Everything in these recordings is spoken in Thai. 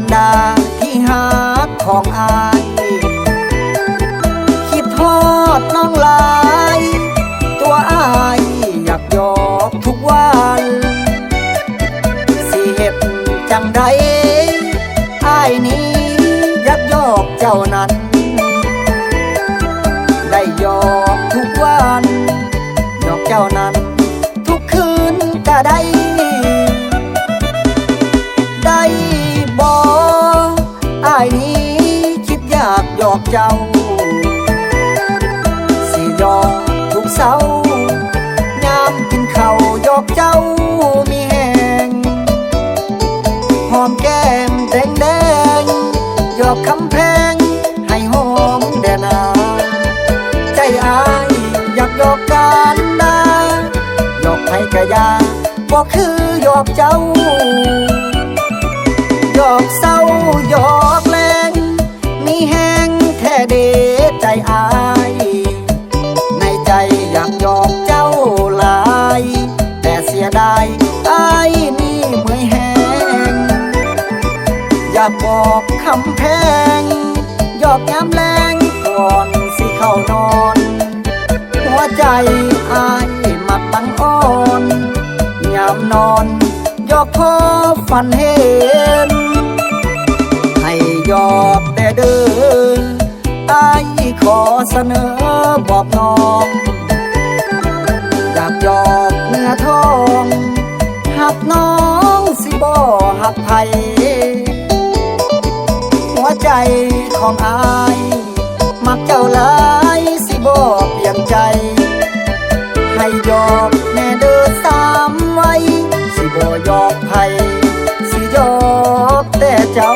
ารดาที่หักของอายคิดทอดน้องลาย ตัวอายอยากยอกทุกวันสิเห็ดจังไดอายนี้อยากยอกเจ้านั้น ได้ยอกทุกวันยอกเจ้านั้น ทุกคืนก็ได้ สิหยอกทุกเสาร์ยามกินข้าวยอกเจ้ามีแหงหอมแก้มแดงแดงหยอกคำแพง ให้หอมแดนาใจอายอยากหยอกกันนะหยอกให้กะยาบอกคือหยอกเจ้าหยอกเศร้าหยอกแรงมีแหงแท้เด งหยอกย้ำแรงก่อนสิเข้านอน หัวใจอายมักตั้งอ่อนยามนอนหยอกพอฝันเห็น ให้หยอกแต่เดินอายขอเสนอบอกน้องอยากหยอกเนื้อทองหักน้องสิบ่หักไผ ใจของอาย มักเจ้าหลายสิบ่เปลี่ยนใจ ให้หยอกแน่เด้อสามไว้ สิบ่หยอกไผสิหยอกแต่เจ้า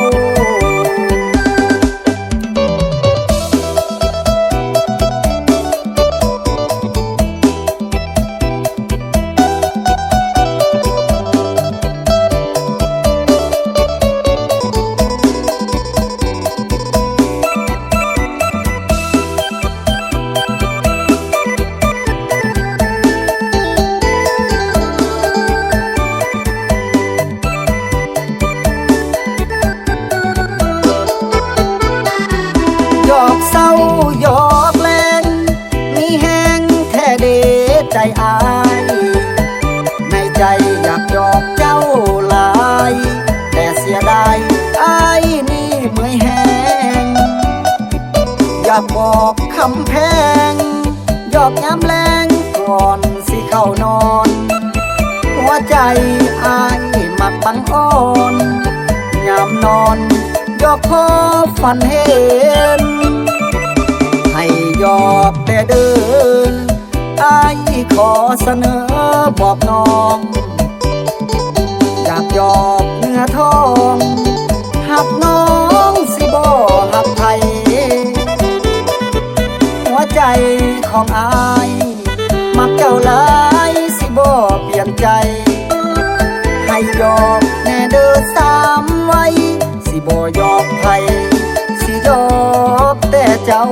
หยอกแรงมีแห้งแท้เดใจอาย ในใจอยากหยอกเจ้าหลาย แต่เสียดายอายนี่เมื่อยแห้ง อยากบอกคำแพงหยอกย้ำแรงก่อนสิเข้านอน หัวใจอายมักบังอ่อนยามนอนยอกพอฝันเห็น ให้หยอกแต่เดินอายขอเสนอบอกน้อง อยากหยอกเนื้อทองหักน้องสิบ่หักไทย หัวใจของอาย มักเจ้าหลายสิบ่เปลี่ยนใจ ให้หยอกแน่เด้อสามไว้สิบ่หยอกไผสิหยอกแต่เจ้า